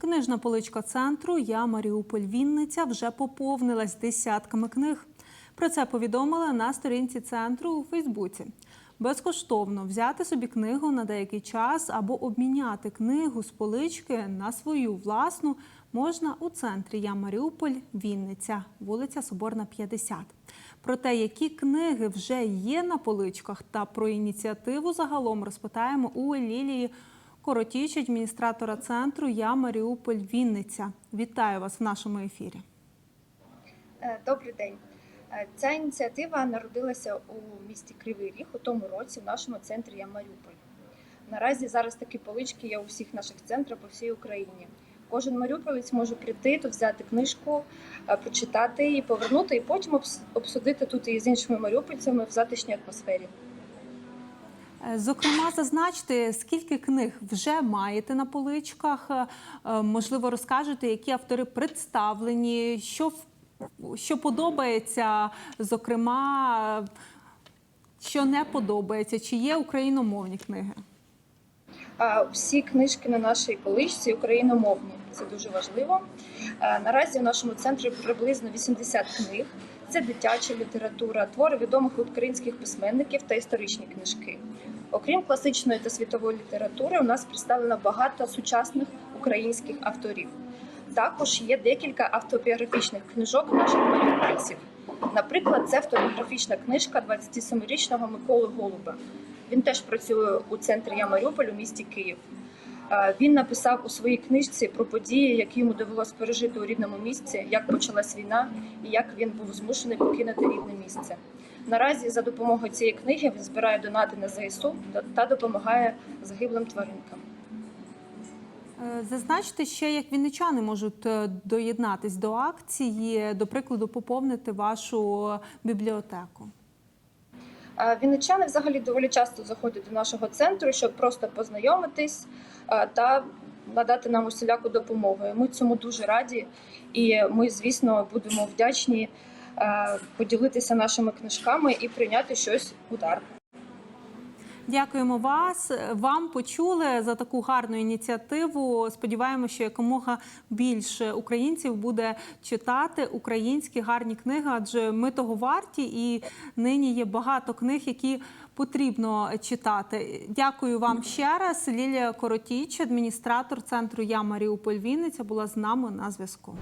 Книжна поличка центру Я Маріуполь Вінниця вже поповнилась десятками книг. Про це повідомили на сторінці центру у Фейсбуці. Безкоштовно взяти собі книгу на деякий час або обміняти книгу з полички на свою власну можна у центрі Я Маріуполь Вінниця, вулиця Соборна, 50. Про те, які книги вже є на поличках, та про ініціативу загалом розпитаємо у Лілії Коротіч, адміністратора центру Я Маріуполь Вінниця. Вітаю вас в нашому ефірі. Е, Добрий день. Е, Ця ініціатива народилася у місті Кривий Ріг у тому році в нашому центрі Я Маріуполь. Наразі зараз такі полички є у всіх наших центрах по всій Україні. Кожен маріуполець може прийти тут, взяти книжку, е, прочитати її, повернути і потім обс- обсудити тут і з іншими маріупольцями в затишній атмосфері. Е, Зокрема, зазначте, скільки книг вже маєте на поличках. Е, Можливо, розкажете, які автори представлені, що, що подобається, зокрема, е, що не подобається, чи є україномовні книги. Всі книжки на нашій поличці україномовні. Це дуже важливо. Е, Наразі в нашому центрі приблизно 80 книг. Це дитяча література, твори відомих українських письменників та історичні книжки. Окрім класичної та світової літератури, у нас представлено багато сучасних українських авторів. Також є декілька автобіографічних книжок наших маріупольців. Наприклад, це автобіографічна книжка 27-річного Миколи Голуба. Він теж працює у центрі Я Маріуполь у місті Київ. Е, Він написав у своїй книжці про події, які йому довелось пережити у рідному місці, як почалась війна і як він був змушений покинути рідне місце. Наразі за допомогою цієї книги він збирає донати на ЗСУ та допомагає загиблим тваринкам. Е, Зазначте ще, як вінничани можуть е, доєднатись до акції, до прикладу, поповнити вашу бібліотеку. Вінничани взагалі доволі часто заходять до нашого центру, щоб просто познайомитись та надати нам усіляку допомогу. Ми цьому дуже раді, і ми, звісно, будемо вдячні поділитися нашими книжками і прийняти щось у дар. Дякуємо вас. Вам почули за таку гарну ініціативу. Сподіваємося, що якомога більше українців буде читати українські гарні книги, адже ми того варті, і нині є багато книг, які потрібно читати. Дякую вам ще раз. Лілія Коротіч, адміністратор центру Я Маріуполь Вінниця, була з нами на зв'язку.